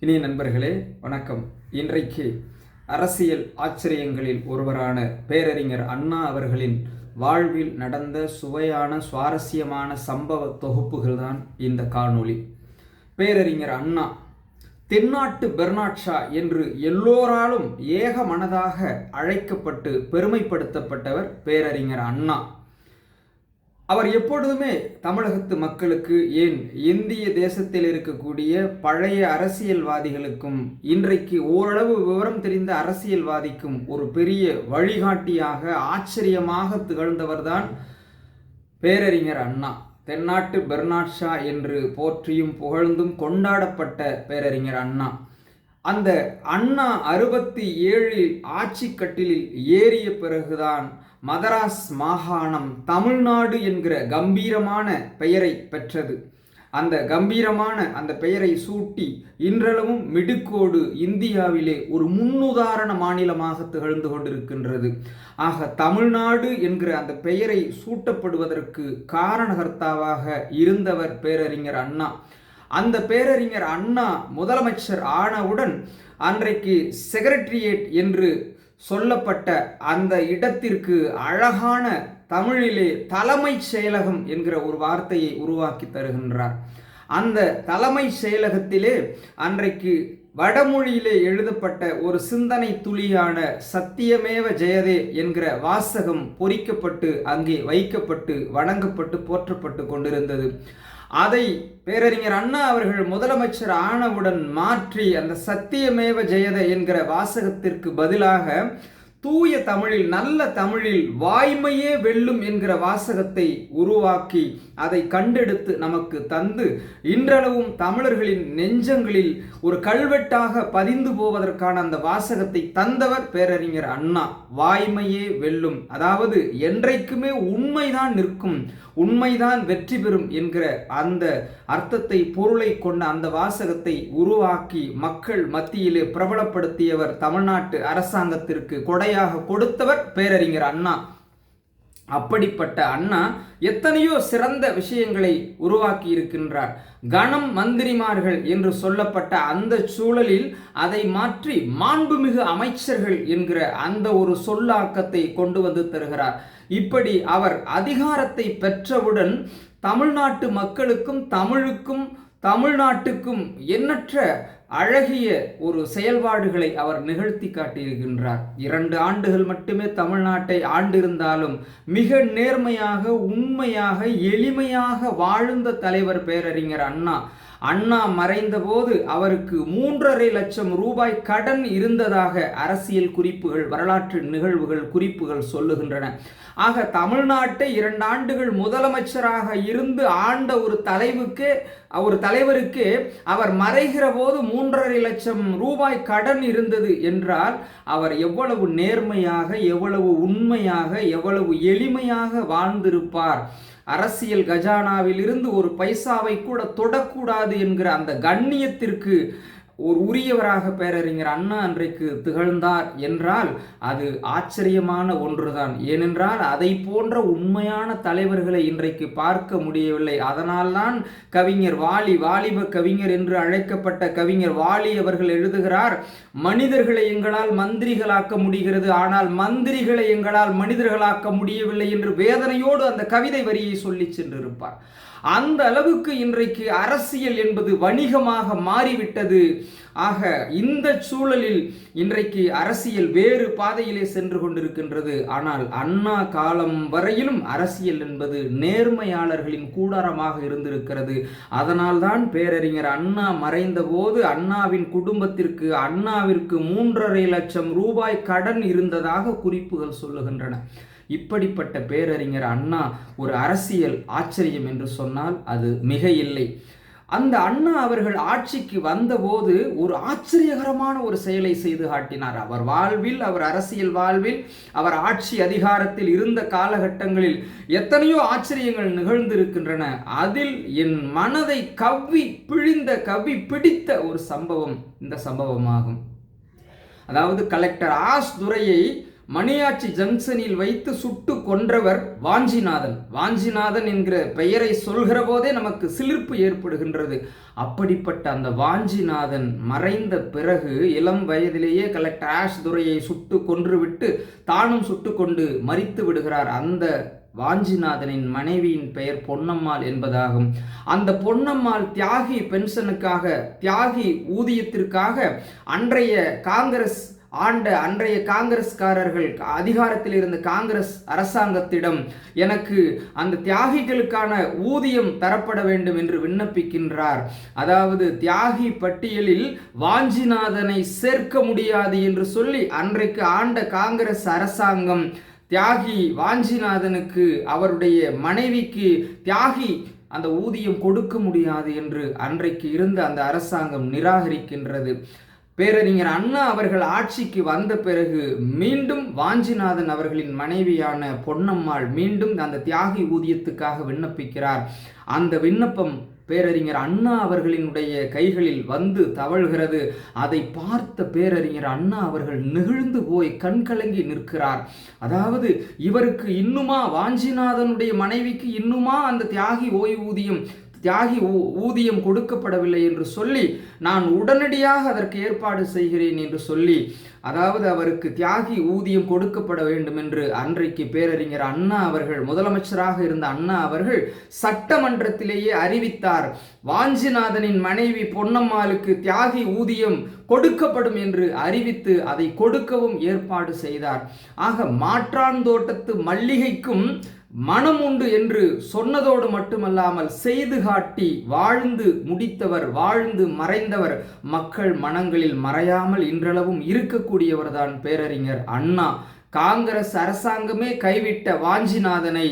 இனிய நண்பர்களே வணக்கம். இன்றைக்கு அரசியல் ஆச்சரியங்களில் ஒருவரான பேரறிஞர் அண்ணா அவர்களின் வாழ்வில் நடந்த சுவையான சுவாரஸ்யமான சம்பவ தொகுப்புகள் தான் இந்த காணொளி. பேரறிஞர் அண்ணா தென்னாட்டு பெர்னாட்ஷா என்று எல்லோராலும் ஏக மனதாக அழைக்கப்பட்டு பெருமைப்படுத்தப்பட்டவர் பேரறிஞர் அண்ணா. அவர் எப்பொழுதுமே தமிழகத்து மக்களுக்கு ஏன் இந்திய தேசத்தில் இருக்கக்கூடிய பழைய அரசியல்வாதிகளுக்கும் இன்றைக்கு ஓரளவு விவரம் தெரிந்த அரசியல்வாதிக்கும் ஒரு பெரிய வழிகாட்டியாக ஆச்சரியமாக திகழ்ந்தவர்தான் பேரறிஞர் அண்ணா. தென்னாட்டு பெர்னாட் ஷா என்று போற்றியும் புகழ்ந்தும் கொண்டாடப்பட்ட பேரறிஞர் அண்ணா. அந்த அண்ணா அறுபத்தி ஏழில் ஆட்சி கட்டிலில் ஏறிய பிறகுதான் மதராஸ் மாகாணம் தமிழ்நாடு என்கிற கம்பீரமான பெயரை பெற்றது. அந்த கம்பீரமான அந்த பெயரை சூட்டி இன்றளவும் மிடுக்கோடு இந்தியாவிலே ஒரு முன்னுதாரண மாநிலமாக திகழ்ந்து கொண்டிருக்கின்றது. ஆக தமிழ்நாடு என்கிற அந்த பெயரை சூட்டப்படுவதற்கு காரணகர்த்தாவாக இருந்தவர் பேரறிஞர் அண்ணா. அந்த பேரறிஞர் அண்ணா முதலமைச்சர் ஆனவுடன் அன்றைக்கு செக்ரட்டரியேட் என்று சொல்லப்பட்ட அந்த இடத்திற்கு அழகான தமிழிலே தலைமைச் செயலகம் என்கிற ஒரு வார்த்தையை உருவாக்கி தருகின்றார். அந்த தலைமை செயலகத்திலே அன்றைக்கு வடமொழியிலே எழுதப்பட்ட ஒரு சிந்தனை துளியான சத்தியமேவ ஜெயதே என்கிற வாசகம் பொறிக்கப்பட்டு அங்கே வைக்கப்பட்டு வணங்கப்பட்டு போற்றப்பட்டு கொண்டிருந்தது. அதை பேரறிஞர் அண்ணா அவர்கள் முதலமைச்சர் ஆனவுடன் மாற்றி அந்த சத்தியமேவ ஜெயத என்கிற வாசகத்திற்கு பதிலாக தூய தமிழில் நல்ல தமிழில் வாய்மையே வெல்லும் என்கிற வாசகத்தை உருவாக்கி அதை கண்டெடுத்து நமக்கு தந்து இன்றளவும் தமிழர்களின் நெஞ்சங்களில் ஒரு கல்வெட்டாக பதிந்து போவதற்கான அந்த வாசகத்தை தந்தவர் பேரறிஞர் அண்ணா. வாய்மையே வெல்லும் அதாவது என்றைக்குமே உண்மைதான் நிற்கும் உண்மைதான் வெற்றி பெறும் என்கிற அந்த அர்த்தத்தை பொருளை கொண்ட அந்த வாசகத்தை உருவாக்கி மக்கள் மத்தியிலே பிரபலப்படுத்தியவர் தமிழ்நாட்டு அரசாங்கத்திற்கு கொடையாக கொடுத்தவர் பேரறிஞர் அண்ணா. அப்படிப்பட்ட அண்ணா எத்தனையோ சிறந்த விஷயங்களை உருவாக்கி இருக்கின்றார். கணம் மந்திரிமார்கள் என்று சொல்லப்பட்ட அந்த சூழலில் அதை மாற்றி மாண்புமிகு அமைச்சர்கள் என்கிற அந்த ஒரு சொல்லாக்கத்தை கொண்டு வந்து தருகிறார். இப்படி அவர் அதிகாரத்தை பெற்றவுடன் தமிழ்நாட்டு மக்களுக்கும் தமிழுக்கும் தமிழ்நாட்டுக்கும் எண்ணற்ற அழகிய ஒரு செயல்பாடுகளை அவர் நிகழ்த்தி காட்டியிருக்கின்றார். இரண்டு ஆண்டுகள் மட்டுமே தமிழ்நாட்டை ஆண்டிருந்தாலும் மிக நேர்மையாக உண்மையாக எளிமையாக வாழ்ந்த தலைவர் பேரறிஞர் அண்ணா அண்ணா மறைந்தபோது அவருக்கு மூன்றரை லட்சம் ரூபாய் கடன் இருந்ததாக அரசியல் குறிப்புகள் வரலாற்று நிகழ்வுகள் குறிப்புகள் சொல்லுகின்றன. ஆக தமிழ்நாட்டை இரண்டு ஆண்டுகள் முதலமைச்சராக இருந்து ஆண்ட ஒரு தலைவுக்கு ஒரு தலைவருக்கு அவர் மறைகிற போது மூன்றரை லட்சம் ரூபாய் கடன் இருந்தது என்றால் அவர் எவ்வளவு நேர்மையாக எவ்வளவு உண்மையாக எவ்வளவு எளிமையாக வாழ்ந்திருப்பார். அரசியல் கஜானாவில் இருந்து ஒரு பைசாவை கூட தொடக்கூடாது என்கிற அந்த கண்ணியத்திற்கு ஒரு உரியவராக பேரறிஞர் அண்ணா அன்றைக்கு திகழ்ந்தார் என்றால் அது ஆச்சரியமான ஒன்றுதான். ஏனென்றால் அதை போன்ற உண்மையான தலைவர்களை இன்றைக்கு பார்க்க முடியவில்லை. அதனால்தான் கவிஞர் வாலி வாலிப கவிஞர் என்று அழைக்கப்பட்ட கவிஞர் வாலி அவர்கள் எழுதுகிறார் மனிதர்களை எங்களால் மந்திரிகளாக்க முடிகிறது. ஆனால் மந்திரிகளை எங்களால் மனிதர்களாக்க முடியவில்லை என்று வேதனையோடு அந்த கவிதை வரியை சொல்லி சென்றிருப்பார். அந்த அளவுக்கு இன்றைக்கு அரசியல் என்பது வணிகமாக மாறிவிட்டது. ஆக இந்த சூழலில் இன்றைக்கு அரசியல் வேறு பாதையிலே சென்று கொண்டிருக்கின்றது. ஆனால் அண்ணா காலம் வரையிலும் அரசியல் என்பது நேர்மையாளர்களின் கூடாரமாக இருந்திருக்கிறது. அதனால்தான் பேரறிஞர் அண்ணா மறைந்தபோது அண்ணாவின் குடும்பத்திற்கு அண்ணாவிற்கு மூன்றரை லட்சம் ரூபாய் கடன் இருந்ததாக குறிப்புகள் சொல்லுகின்றன. இப்படிப்பட்ட பேரறிஞர் அண்ணா ஒரு அரசியல் ஆச்சரியம் என்று சொன்னால் அது மிக இல்லை அந்த அண்ணா அவர்கள் ஆட்சிக்கு வந்தபோது ஒரு ஆச்சரியகரமான ஒரு செயலை செய்து காட்டினார். அவர் வாழ்வில் அவர் அரசியல் வாழ்வில் அவர் ஆட்சி அதிகாரத்தில் இருந்த காலகட்டங்களில் எத்தனையோ ஆச்சரியங்கள் நிகழ்ந்திருக்கின்றன. அதில் என் மனதை கவ்வி பிழிந்த கவ்வி பிடித்த ஒரு சம்பவம் இந்த சம்பவமாகும். அதாவது கலெக்டர் ஆஸ் துரையை மணியாச்சி ஜங்ஷனில் வைத்து சுட்டு கொன்றவர் வாஞ்சிநாதன். வாஞ்சிநாதன் என்கிற பெயரை சொல்கிற போதே நமக்கு சிலிர்ப்பு ஏற்படுகின்றது. அப்படிப்பட்ட அந்த வாஞ்சிநாதன் மறைந்த பிறகு இளம் வயதிலேயே கலெக்டர் ஆஷ் துரையை சுட்டு கொன்றுவிட்டு தானும் சுட்டு கொண்டு மறித்து விடுகிறார். அந்த வாஞ்சிநாதனின் மனைவியின் பெயர் பொன்னம்மாள் என்பதாகும். அந்த பொன்னம்மாள் தியாகி பென்ஷனுக்காக தியாகி ஊதியத்திற்காக அன்றைய காங்கிரஸ் ஆண்ட அன்றைய காங்கிரஸ்காரர்கள் அதிகாரத்தில் இருந்த காங்கிரஸ் அரசாங்கத்திடம் எனக்கு அந்த தியாகிகளுக்கான ஊதியம் தரப்பட வேண்டும் என்று விண்ணப்பிக்கின்றார். அதாவது தியாகி பட்டியலில் வாஞ்சிநாதனை சேர்க்க முடியாது என்று சொல்லி அன்றைக்கு ஆண்ட காங்கிரஸ் அரசாங்கம் தியாகி வாஞ்சிநாதனுக்கு அவருடைய மனைவிக்கு தியாகி அந்த ஊதியம் கொடுக்க முடியாது என்று அன்றைக்கு இருந்த அந்த அரசாங்கம் நிராகரிக்கின்றது. பேரறிஞர் அண்ணா அவர்கள் ஆட்சிக்கு வந்த பிறகு மீண்டும் வாஞ்சிநாதன் அவர்களின் மனைவியான பொன்னம்மாள் மீண்டும் அந்த தியாகி ஊதியத்துக்காக விண்ணப்பிக்கிறார். அந்த விண்ணப்பம் பேரறிஞர் அண்ணா அவர்களினுடைய கைகளில் வந்து தவழ்கிறது. அதை பார்த்த பேரறிஞர் அண்ணா அவர்கள் நெகிழ்ந்து போய் கண்கலங்கி நிற்கிறார். அதாவது இவருக்கு இன்னுமா வாஞ்சிநாதனுடைய மனைவிக்கு இன்னுமா அந்த தியாகி ஓய்வூதியம் தியாகி ஊதியம் கொடுக்கப்படவில்லை என்று சொல்லி நான் உடனடியாக அதற்கு ஏற்பாடு செய்கிறேன் என்று சொல்லி அதாவது அவருக்கு தியாகி ஊதியம் கொடுக்கப்பட வேண்டும் என்று அன்றைக்கு பேரறிஞர் அண்ணா அவர்கள் முதலமைச்சராக இருந்த அண்ணா அவர்கள் சட்டமன்றத்திலேயே அறிவித்தார். வாஞ்சிநாதனின் மனைவி பொன்னம்மாளுக்கு தியாகி ஊதியம் கொடுக்கப்படும் என்று அறிவித்து அதை கொடுக்கவும் ஏற்பாடு செய்தார். ஆக மாற்றாந்தோட்டத்து மல்லிகைக்கும் மனம் உண்டு என்று சொன்னதோடு மட்டுமல்லாமல் செய்து காட்டி வாழ்ந்து முடித்தவர் வாழ்ந்து மறைந்தவர் மக்கள் மனங்களில் மறையாமல் இன்றளவும் இருக்கக்கூடிய இருக்கக்கூடியவர்தான் பேரறிஞர் அண்ணா. காங்கிரஸ் அரசாங்கமே கைவிட்ட வாஞ்சிநாதனை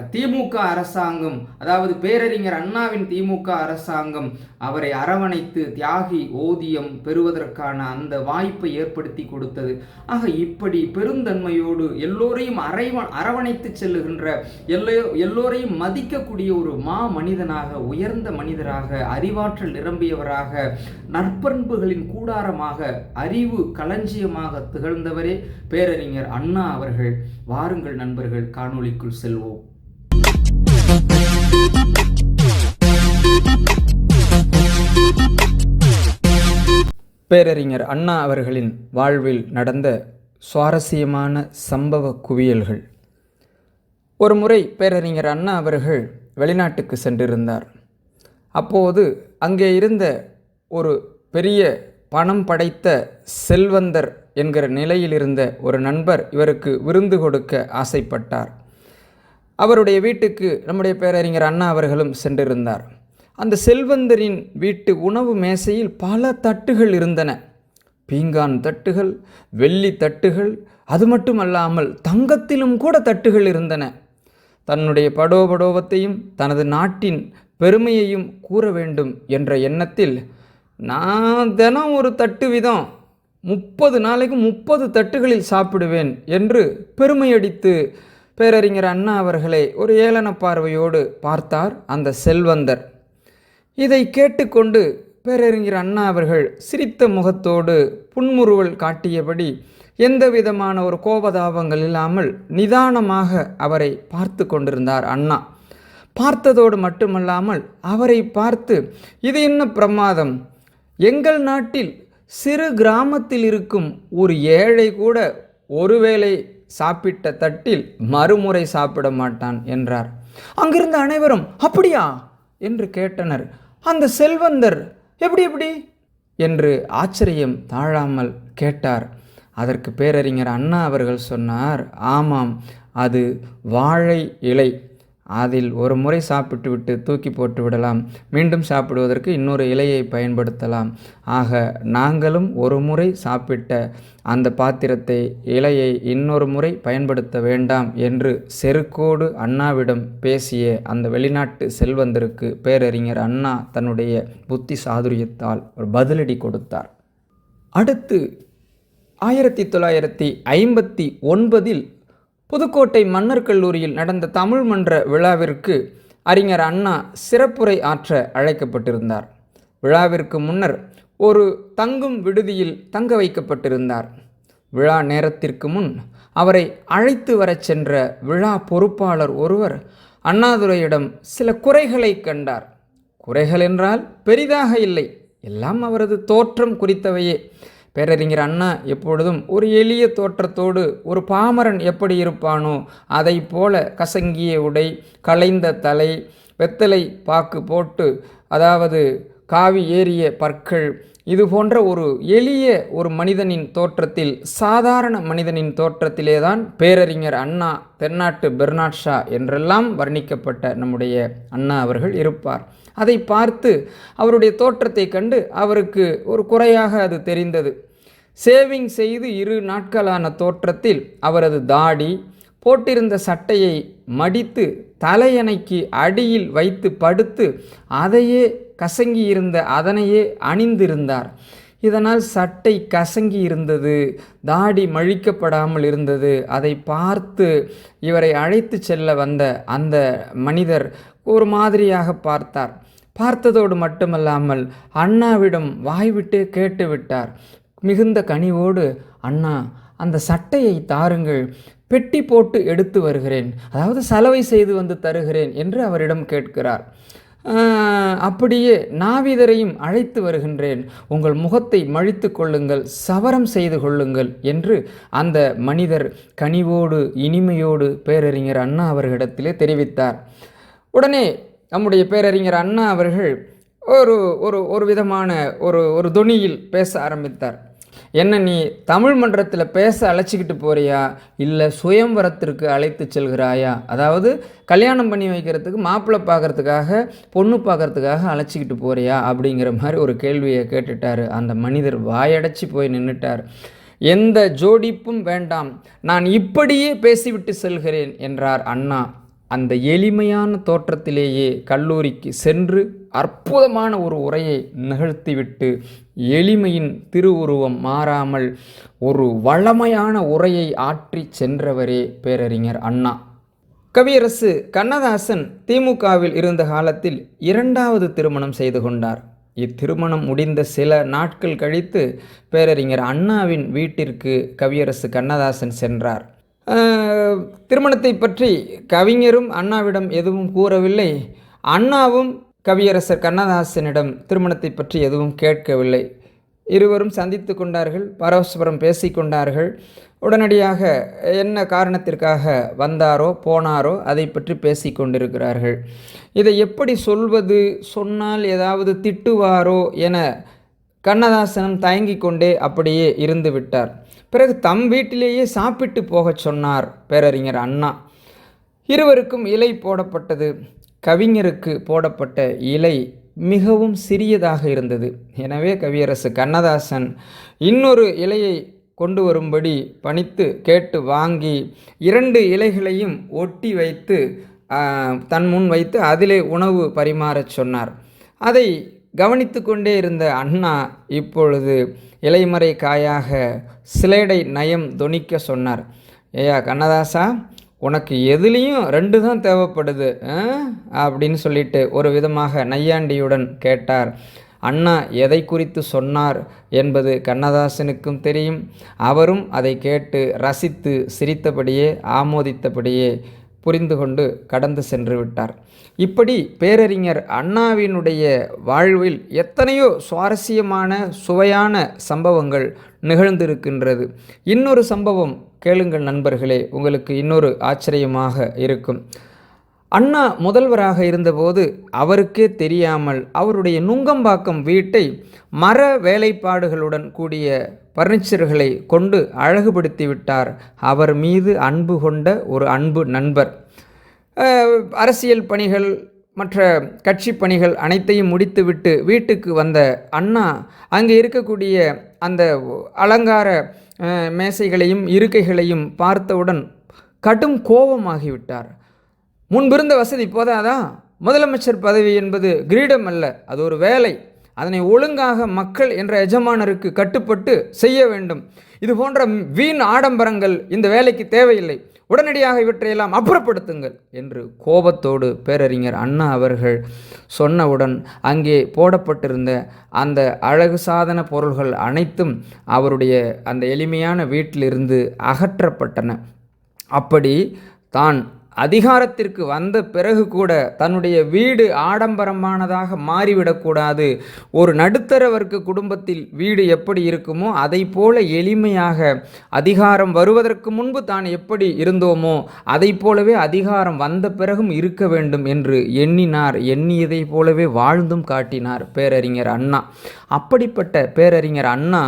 திமுக அரசாங்கம் அதாவது பேரறிஞர் அண்ணாவின் திமுக அரசாங்கம் அவரை அரவணைத்து தியாகி ஓதியம் பெறுவதற்கான அந்த வாய்ப்பை ஏற்படுத்தி கொடுத்தது. ஆக இப்படி பெருந்தன்மையோடு எல்லோரையும் அரைவ அரவணைத்து செல்லுகின்ற எல்லோ எல்லோரையும் மதிக்கக்கூடிய ஒரு மா மனிதனாக உயர்ந்த மனிதராக அறிவாற்றல் நிரம்பியவராக நற்பண்புகளின் கூடாரமாக அறிவு களஞ்சியமாக திகழ்ந்தவரே பேரறிஞர் அண்ணா அவர்கள். வாருங்கள் நண்பர்கள் காணொளிக்குள் செல்வோம். பேரறிஞர் அண்ணா அவர்களின் வாழ்வில் நடந்த சுவாரஸ்யமான சம்பவ குவியல்கள். ஒரு முறை பேரறிஞர் அண்ணா அவர்கள் வெளிநாட்டுக்கு சென்றிருந்தார். அப்போது அங்கே இருந்த ஒரு பெரிய பணம் படைத்த செல்வந்தர் என்கிற நிலையில் இருந்த ஒரு நண்பர் இவருக்கு விருந்து கொடுக்க ஆசைப்பட்டார். அவருடைய வீட்டுக்கு நம்முடைய பேரறிஞர் அண்ணா அவர்களும் சென்றிருந்தார். அந்த செல்வந்தரின் வீட்டு உணவு மேசையில் பல தட்டுகள் இருந்தன. பீங்கான் தட்டுகள் வெள்ளி தட்டுகள் அது மட்டுமல்லாமல் தங்கத்திலும் கூட தட்டுகள் இருந்தன. தன்னுடைய படோபடோவத்தையும் தனது நாட்டின் பெருமையையும் கூற வேண்டும் என்ற எண்ணத்தில் நான் தினம் ஒரு தட்டு விதம் முப்பது நாளைக்கு முப்பது தட்டுகளில் சாப்பிடுவேன் என்று பெருமையடித்து பேரறிஞர் அண்ணா அவர்களை ஒரு ஏளன பார்வையோடு பார்த்தார் அந்த செல்வந்தர். இதை கேட்டுக்கொண்டு பேரறிஞர் அண்ணா அவர்கள் சிரித்த முகத்தோடு புன்முறுவல் காட்டியபடி எந்த விதமான ஒரு கோபதாபங்கள் இல்லாமல் நிதானமாக அவரை பார்த்து கொண்டிருந்தார் அண்ணா. பார்த்ததோடு மட்டுமல்லாமல் அவரை பார்த்து இது என்ன பிரமாதம்? எங்கள் நாட்டில் சிறு கிராமத்தில் இருக்கும் ஒரு ஏழை கூட ஒருவேளை சாப்பிட்ட தட்டில் மறுமுறை சாப்பிட மாட்டான் என்றார். அங்கிருந்த அனைவரும் அப்படியா? என்று கேட்டனர். அந்த செல்வந்தர் எப்படி எப்படி? என்று ஆச்சரியம் தாழாமல் கேட்டார். அதற்கு பேரறிஞர் அண்ணா அவர்கள் சொன்னார் ஆமாம் அது வாழை இலை அதில் ஒரு முறை சாப்பிட்டுவிட்டு தூக்கி போட்டு விடலாம். மீண்டும் சாப்பிடுவதற்கு இன்னொரு இலையை பயன்படுத்தலாம். ஆக நாங்களும் ஒரு முறை சாப்பிட்ட அந்த பாத்திரத்தை இலையை இன்னொரு முறை பயன்படுத்த வேண்டாம் என்று செருக்கோடு அண்ணாவிடம் பேசிய அந்த வெளிநாட்டு செல்வந்தருக்கு பேரறிஞர் அண்ணா தன்னுடைய புத்தி சாதுரியத்தால் ஒரு பதிலடி கொடுத்தார். அடுத்து ஆயிரத்தி தொள்ளாயிரத்தி ஐம்பத்தி ஒன்பதில் புதுக்கோட்டை மன்னர் கல்லூரியில் நடந்த தமிழ் மன்ற விழாவிற்கு அறிஞர் அண்ணா சிறப்புரை ஆற்ற அழைக்கப்பட்டிருந்தார். விழாவிற்கு முன்னர் ஒரு தங்கும் விடுதியில் தங்க வைக்கப்பட்டிருந்தார். விழா நேரத்திற்கு முன் அவரை அழைத்து வரச் சென்ற விழா பொறுப்பாளர் ஒருவர் அண்ணாதுரையிடம் சில குறைகளை கண்டார். குறைகள் என்றால் பெரிதாக இல்லை. எல்லாம் அவரது தோற்றம் குறித்தவையே. பேரறிஞர் அண்ணா எப்பொழுதும் ஒரு எளிய தோற்றத்தோடு ஒரு பாமரன் எப்படி இருப்பானோ அதை போல கசங்கிய உடை களைந்த தலை வெத்தலை பாக்கு போட்டு அதாவது காவி ஏறிய பற்கள் இது போன்ற ஒரு எளிய ஒரு மனிதனின் தோற்றத்தில் சாதாரண மனிதனின் தோற்றத்திலே தான் பேரறிஞர் அண்ணா தென்னாட்டு பெர்னாட் ஷா என்றெல்லாம் வர்ணிக்கப்பட்ட நம்முடைய அண்ணா அவர்கள் இருப்பார். அதை பார்த்து அவருடைய தோற்றத்தை கண்டு அவருக்கு ஒரு குறையாக அது தெரிந்தது. சேவிங் செய்து இரு நாட்களான தோற்றத்தில் அவரது தாடி போட்டிருந்த சட்டையை மடித்து தலையணைக்கு அடியில் வைத்து படுத்து அதையே கசங்கி இருந்த அதனையே அணிந்திருந்தார். இதனால் சட்டை கசங்கி இருந்தது தாடி மழிக்கப்படாமல் இருந்தது. அதை பார்த்து இவரை அழைத்து செல்ல வந்த அந்த மனிதர் ஒரு மாதிரியாக பார்த்தார். பார்த்ததோடு மட்டுமல்லாமல் அண்ணாவிடம் வாய்விட்டே கேட்டு விட்டார். மிகுந்த கனிவோடு அண்ணா அந்த சட்டையை தாருங்கள். பெட்டி போட்டு எடுத்து வருகிறேன். அதாவது சலவை செய்து வந்து தருகிறேன் என்று அவரிடம் கேட்கிறார். அப்படியே நாவிதரையும் அழைத்து வருகின்றேன். உங்கள் முகத்தை மழித்து கொள்ளுங்கள். சவரம் செய்து கொள்ளுங்கள் என்று அந்த மனிதர் கனிவோடு இனிமையோடு பேரறிஞர் அண்ணா அவர்களிடத்திலே தெரிவித்தார். உடனே நம்முடைய பேரறிஞர் அண்ணா அவர்கள் ஒரு ஒரு ஒரு விதமான ஒரு ஒரு துணியில் பேச ஆரம்பித்தார். என்ன நீ தமிழ் மன்றத்தில் பேச அழைச்சிக்கிட்டு போறியா? இல்லை சுயம்பரத்திற்கு அழைத்து செல்கிறாயா? அதாவது கல்யாணம் பண்ணி வைக்கிறதுக்கு மாப்பிள்ளை பார்க்கறதுக்காக பொண்ணு பார்க்கறதுக்காக அழைச்சிக்கிட்டு போறியா? அப்படிங்கிற மாதிரி ஒரு கேள்வியை கேட்டுட்டார். அந்த மனிதர் வாயடைச்சி போய் நின்றுட்டார் எந்த ஜோடிப்பும் வேண்டாம். நான் இப்படியே பேசிவிட்டு செல்கிறேன் என்றார் அண்ணா. அந்த எளிமையான தோற்றத்திலேயே கல்லூரிக்கு சென்று அற்புதமான ஒரு உரையை நிகழ்த்திவிட்டு எளிமையின் திருவுருவம் மாறாமல் ஒரு வளமையான உரையை ஆற்றி சென்றவரே பேரறிஞர் அண்ணா. கவியரசு கண்ணதாசன் திமுகவில் இருந்த காலத்தில் இரண்டாவது திருமணம் செய்து கொண்டார். இத்திருமணம் முடிந்த சில நாட்கள் கழித்து பேரறிஞர் அண்ணாவின் வீட்டிற்கு கவியரசு கண்ணதாசன் சென்றார். திருமணத்தை பற்றி கவிஞரும் அண்ணாவிடம் எதுவும் கூறவில்லை. அண்ணாவும் கவியரசர் கண்ணதாசனிடம் திருமணத்தை பற்றி எதுவும் கேட்கவில்லை. இருவரும் சந்தித்து கொண்டார்கள் பரஸ்பரம் பேசிக்கொண்டார்கள் உடனடியாக என்ன காரணத்திற்காக வந்தாரோ போனாரோ அதை பற்றி பேசிக் கொண்டிருக்கிறார்கள். இதை எப்படி சொல்வது சொன்னால் ஏதாவது திட்டுவாரோ என கண்ணதாசனும் தயங்கிக் கொண்டே அப்படியே இருந்து விட்டார். பிறகு தம் வீட்டிலேயே சாப்பிட்டு போகச் சொன்னார் பேரறிஞர் அண்ணா. இருவருக்கும் இலை போடப்பட்டது. கவிஞருக்கு போடப்பட்ட இலை மிகவும் சிறியதாக இருந்தது. எனவே கவியரசு கண்ணதாசன் இன்னொரு இலையை கொண்டு வரும்படி பணித்து கேட்டு வாங்கி இரண்டு இலைகளையும் ஒட்டி வைத்து தன் முன் வைத்து அதிலே உணவு பரிமாறச் சொன்னார். அதை கவனித்து கொண்டே இருந்த அண்ணா இப்பொழுது இலைமறை காயாக சிலேடை நயம் தொனிக்க சொன்னார். ஏயா கண்ணதாசா உனக்கு எதுலேயும் ரெண்டு தான் தேவைப்படுது அப்படின்னு சொல்லிட்டு ஒரு விதமாக நையாண்டியுடன் கேட்டார். அண்ணா எதை குறித்து சொன்னார் என்பது கண்ணதாசனுக்கும் தெரியும். அவரும் அதை கேட்டு ரசித்து சிரித்தபடியே ஆமோதித்தபடியே புரிந்து கொண்டு கடந்து சென்று விட்டார். இப்படி பேரறிஞர் அண்ணாவினுடைய வாழ்வில் எத்தனையோ சுவாரஸ்யமான சுவையான சம்பவங்கள் நிகழ்ந்திருக்கின்றது. இன்னொரு சம்பவம் கேளுங்கள் நண்பர்களே உங்களுக்கு இன்னொரு ஆச்சரியமாக இருக்கும். அண்ணா முதல்வராக இருந்தபோது அவருக்கே தெரியாமல் அவருடைய நுங்கம்பாக்கம் வீட்டை மர வேலைப்பாடுகளுடன் கூடிய பர்னிச்சர்களை கொண்டு அழகுபடுத்தி விட்டார் அவர் மீது அன்பு கொண்ட ஒரு அன்பு நண்பர். அரசியல் பணிகள் மற்ற கட்சி பணிகள் அனைத்தையும் முடித்துவிட்டு வீட்டுக்கு வந்த அண்ணா அங்கே இருக்கக்கூடிய அந்த அலங்கார மேசைகளையும் இருக்கைகளையும் பார்த்தவுடன் கடும் கோபமாகிவிட்டார். முன்பிருந்த வசதி போதாதா? முதலமைச்சர் பதவி என்பது கிரீடம் அல்ல அது ஒரு வேலை. அதனை ஒழுங்காக மக்கள் என்ற எஜமானருக்கு கட்டுப்பட்டு செய்ய வேண்டும். இது போன்ற வீண் ஆடம்பரங்கள் இந்த வேலைக்கு தேவையில்லை. உடனடியாக இவற்றையெல்லாம் அப்புறப்படுத்துங்கள் என்று கோபத்தோடு பேரறிஞர் அண்ணா அவர்கள் சொன்னவுடன் அங்கே போடப்பட்டிருந்த அந்த அழகு சாதன பொருள்கள் அனைத்தும் அவருடைய அந்த எளிமையான வீட்டிலிருந்து அகற்றப்பட்டன. அப்படி தான் அதிகாரத்திற்கு வந்த பிறகு கூட தன்னுடைய வீடு ஆடம்பரமானதாக மாறிவிடக்கூடாது. ஒரு நடுத்தர வர்க்க குடும்பத்தில் வீடு எப்படி இருக்குமோ அதை போல எளிமையாக அதிகாரம் வருவதற்கு முன்பு தான் எப்படி இருந்தோமோ அதை போலவே அதிகாரம் வந்த பிறகும் இருக்க வேண்டும் என்று எண்ணினார். எண்ணியதை போலவே வாழ்ந்தும் காட்டினார் பேரறிஞர் அண்ணா. அப்படிப்பட்ட பேரறிஞர் அண்ணா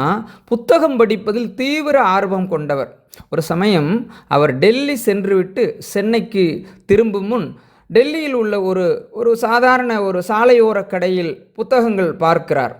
புத்தகம் படிப்பதில் தீவிர ஆர்வம் கொண்டவர். ஒரு சமயம் அவர் டெல்லி சென்றுவிட்டு சென்னைக்கு திரும்பும் முன் டெல்லியில் உள்ள ஒரு ஒரு சாதாரண ஒரு சாலையோர கடையில் புத்தகங்கள் பார்க்கிறார்.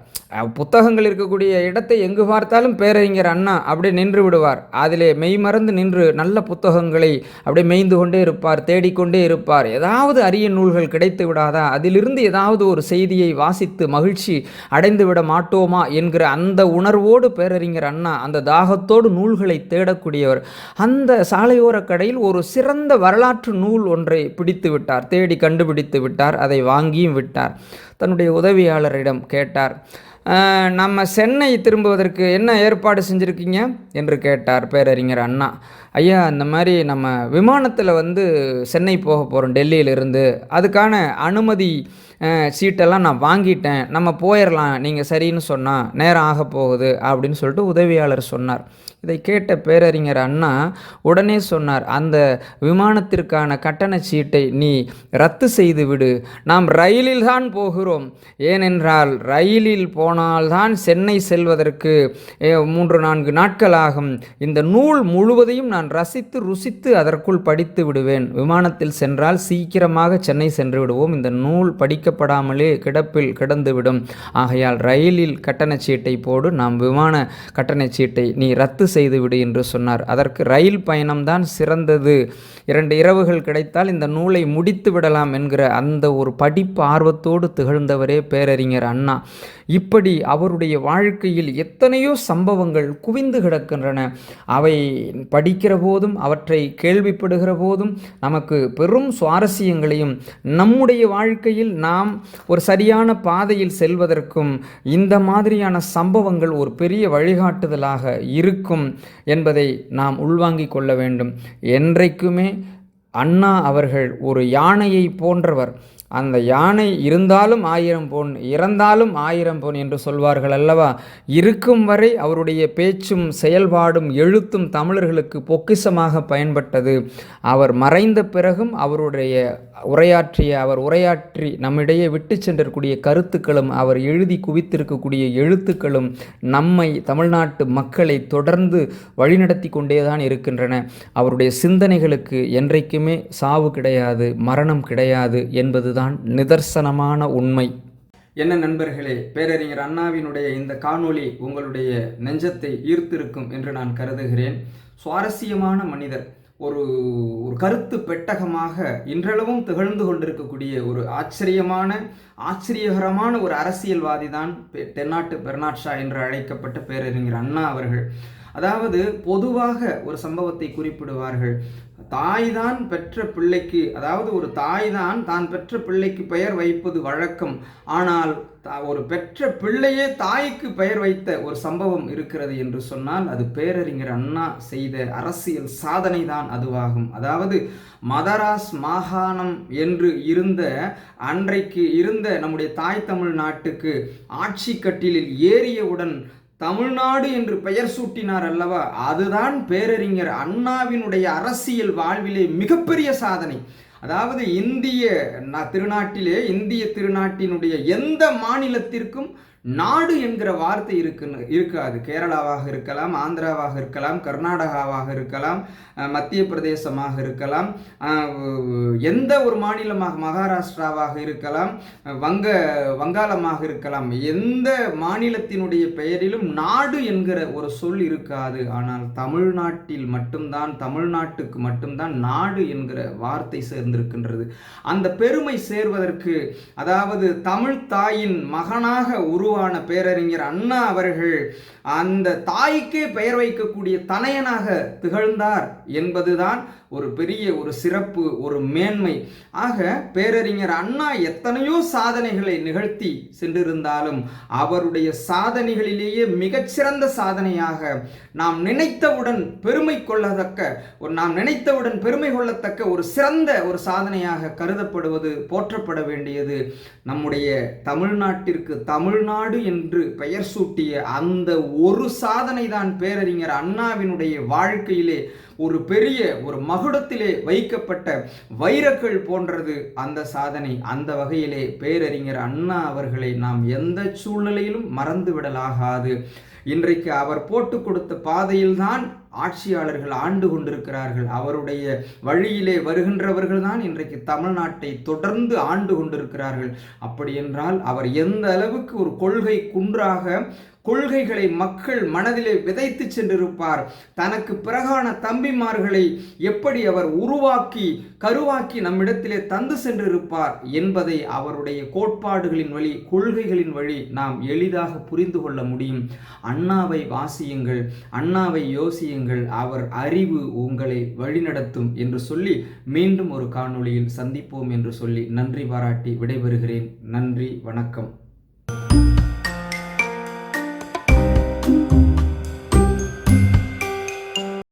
புத்தகங்கள் இருக்கக்கூடிய இடத்தை எங்கு பார்த்தாலும் பேரறிஞர் அண்ணா அப்படியே நின்று விடுவார். அதிலே மெய் மறந்து நின்று நல்ல புத்தகங்களை அப்படியே மேய்ந்து கொண்டே இருப்பார் தேடிக்கொண்டே இருப்பார். ஏதாவது அரிய நூல்கள் கிடைத்து விடாதா? அதிலிருந்து ஏதாவது ஒரு செய்தியை வாசித்து மகிழ்ச்சி அடைந்து விட மாட்டோமா என்கிற அந்த உணர்வோடு பேரறிஞர் அண்ணா அந்த தாகத்தோடு நூல்களை தேடக்கூடியவர். அந்த சாலையோர கடையில் ஒரு சிறந்த வரலாற்று நூல் ஒன்றை பிடித்து விட்டார். தேடி கண்டுபிடித்து விட்டார். அதை வாங்கியும் விட்டார். தன்னுடைய உதவியாளரிடம் கேட்டார் நம்ம சென்னை திரும்புவதற்கு என்ன ஏற்பாடு செஞ்சுருக்கீங்க? என்று கேட்டார் பேரறிஞர் அண்ணா. ஐயா அந்த மாதிரி நம்ம விமானத்தில் வந்து சென்னை போக போகிறோம் டெல்லியிலிருந்து. அதுக்கான அனுமதி சீட்டெல்லாம் நான் வாங்கிட்டேன். நம்ம போயிடலாம் நீங்கள் சரின்னு சொன்னால் நேரம் ஆக போகுது. அப்படின்னு சொல்லிட்டு உதவியாளர் சொன்னார். இதை கேட்ட பேரறிஞர் அண்ணா உடனே சொன்னார் அந்த விமானத்திற்கான கட்டண சீட்டை நீ ரத்து செய்து விடு நாம் ரயிலில் தான் போகிறோம். ஏனென்றால் ரயிலில் போனால்தான் சென்னை செல்வதற்கு மூன்று நான்கு நாட்கள் ஆகும். இந்த நூல் முழுவதையும் நான் ரசித்து ருசித்து அதற்குள் படித்து விடுவேன். விமானத்தில் சென்றால் சீக்கிரமாக சென்னை சென்று விடுவோம். இந்த நூல் படிக்கப்படாமலே கிடப்பில் கிடந்துவிடும். ஆகையால் ரயிலில் கட்டணச் சீட்டை போடு. நாம் விமான கட்டணச் சீட்டை நீ ரத்து செய்துவிடு என்று சொன்னார். அதற்கு ரயில் பயணம்தான் சிறந்தது. இரண்டு இரவுகள் கிடைத்தால் இந்த நூலை முடித்து விடலாம் என்கிற அந்த ஒரு படிப்பு ஆர்வத்தோடு திகழ்ந்தவரே பேரறிஞர் அண்ணா. இப்படி அவருடைய வாழ்க்கையில் எத்தனையோ சம்பவங்கள் குவிந்து கிடக்கின்றன. அவை படிக்கிற போதும் அவற்றை கேள்விப்படுகிற போதும் நமக்கு பெரும் சுவாரஸ்யங்களையும் நம்முடைய வாழ்க்கையில் நாம் ஒரு சரியான பாதையில் செல்வதற்கும் இந்த மாதிரியான சம்பவங்கள் ஒரு பெரிய வழிகாட்டுதலாக இருக்கும். என்பதை நாம் உள்வாங்கிக் கொள்ள வேண்டும். என்றைக்குமே அண்ணா அவர்கள் ஒரு யானையை போன்றவர். அந்த யானை இருந்தாலும் ஆயிரம் பொன் இறந்தாலும் ஆயிரம் பொன் என்று சொல்வார்கள் அல்லவா? இருக்கும் வரை அவருடைய பேச்சும் செயல்பாடும் எழுத்தும் தமிழர்களுக்கு பொக்கிஷமாக பயன்பட்டது. அவர் மறைந்த பிறகும் அவருடைய உரையாற்றிய அவர் உரையாற்றி நம்மிடையே விட்டு சென்றக்கூடிய கருத்துக்களும் அவர் எழுதி குவித்திருக்கக்கூடிய எழுத்துக்களும் நம்மை தமிழ்நாட்டு மக்களை தொடர்ந்து வழிநடத்தி கொண்டேதான் இருக்கின்றன. அவருடைய சிந்தனைகளுக்கு என்றைக்குமே சாவு கிடையாது மரணம் கிடையாது என்பதுதான் நிதர்சனமான உண்மை. என்ன நண்பர்களே பேரறிஞர் அண்ணாவினுடைய இந்த காணொளி உங்களுடைய நெஞ்சத்தை ஈர்த்திருக்கும் என்று நான் கருதுகிறேன். சுவாரஸ்யமான மனிதர். ஒரு ஒரு கருத்து பெட்டகமாக இன்றளவும் திகழ்ந்து கொண்டிருக்கக்கூடிய ஒரு ஆச்சரியமான ஆச்சரியகரமான ஒரு அரசியல்வாதி தான் பெ- தென்னாட்டு பெர்னாட்ஷா என்று அழைக்கப்பட்ட பேரறிஞர் அண்ணா அவர்கள். அதாவது பொதுவாக ஒரு சம்பவத்தை குறிப்பிடுவார்கள். தாய் தான் பெற்ற பிள்ளைக்கு அதாவது ஒரு தாய் தான் தான் பெற்ற பிள்ளைக்கு பெயர் வைப்பது வழக்கம். ஆனால் தா- ஒரு பெற்ற பிள்ளையே தாய்க்கு பெயர் வைத்த ஒரு சம்பவம் இருக்கிறது என்று சொன்னால் அது பேரறிஞர் அண்ணா செய்த அரசியல் சாதனை தான் அதுவாகும். அதாவது மதராஸ் மாகாணம் என்று இருந்த அன்றைக்கு இருந்த நம்முடைய தாய் தமிழ் நாட்டுக்கு ஆட்சி கட்டிலில் ஏறியவுடன் தமிழ்நாடு என்று பெயர் சூட்டினார் அல்லவா? அதுதான் பேரறிஞர் அண்ணாவினுடைய அரசியல் வாழ்விலே மிகப்பெரிய சாதனை. அதாவது இந்திய திருநாட்டிலே இந்திய திருநாட்டினுடைய எந்த மாநிலத்திற்கும் நாடு என்கிற வார்த்தை இருக்குன்னு இருக்காது. கேரளாவாக இருக்கலாம் ஆந்திராவாக இருக்கலாம் கர்நாடகாவாக இருக்கலாம் மத்திய பிரதேசமாக இருக்கலாம் எந்த ஒரு மாநிலமாக மகாராஷ்டிராவாக இருக்கலாம் வங்க வங்காளமாக இருக்கலாம் எந்த மாநிலத்தினுடைய பெயரிலும் நாடு என்கிற ஒரு சொல் இருக்காது. ஆனால் தமிழ்நாட்டில் மட்டும்தான் தமிழ்நாட்டுக்கு மட்டும்தான் நாடு என்கிற வார்த்தை சேர்ந்திருக்கின்றது. அந்த பெருமை சேர்வதற்கு அதாவது தமிழ் தாயின் மகனாக குருவான பேரறிஞர் அண்ணா அவர்கள் அந்த தாய்க்கே பெயர் வைக்கக்கூடிய தனையனாக திகழ்ந்தார் என்பதுதான் ஒரு பெரிய ஒரு சிறப்பு ஒரு மேன்மை. ஆக பேரறிஞர் அண்ணா எத்தனையோ சாதனைகளை நிகழ்த்தி சென்றிருந்தாலும் அவருடைய சாதனைகளிலேயே மிகச்சிறந்த சாதனையாக நாம் நினைத்தவுடன் பெருமை கொள்ளத்தக்க ஒரு நாம் நினைத்தவுடன் பெருமை கொள்ளத்தக்க ஒரு சிறந்த ஒரு சாதனையாக கருதப்படுவது போற்றப்பட வேண்டியது நம்முடைய தமிழ்நாட்டிற்கு தமிழ்நாடு என்று பெயர் சூட்டிய அந்த ஒரு சாதனை தான் பேரறிஞர் அண்ணாவினுடைய வாழ்க்கையிலே ஒரு பெரிய ஒரு மகுடத்திலே வைக்கப்பட்ட வைரக்கள் போன்றது அந்த சாதனை. அந்த வகையிலே பேரறிஞர் அண்ணா அவர்களை நாம் எந்த சூழ்நிலையிலும் மறந்துவிடலாகாது. இன்றைக்கு அவர் போட்டு கொடுத்த பாதையில்தான் ஆட்சியாளர்கள் ஆண்டு கொண்டிருக்கிறார்கள். அவருடைய வழியிலே வருகின்றவர்கள் தான் இன்றைக்கு தமிழ்நாட்டை தொடர்ந்து ஆண்டு கொண்டிருக்கிறார்கள். அப்படி என்றால் அவர் எந்த அளவுக்கு ஒரு கொள்கை குன்றாக கொள்கைகளை மக்கள் மனதிலே விதைத்து சென்றிருப்பார். தனக்கு பிறகான தம்பிமார்களை எப்படி அவர் உருவாக்கி கருவாக்கி நம்மிடத்திலே தந்து சென்றிருப்பார் என்பதை அவருடைய கோட்பாடுகளின் வழி கொள்கைகளின் வழி நாம் எளிதாக புரிந்து கொள்ள முடியும். அண்ணாவை வாசியுங்கள் அண்ணாவை யோசியுங்கள் அவர் அறிவு உங்களை வழிநடத்தும் என்று சொல்லி மீண்டும் ஒரு காணொளியில் சந்திப்போம் என்று சொல்லி நன்றி பாராட்டி விடைபெறுகிறேன். நன்றி வணக்கம்.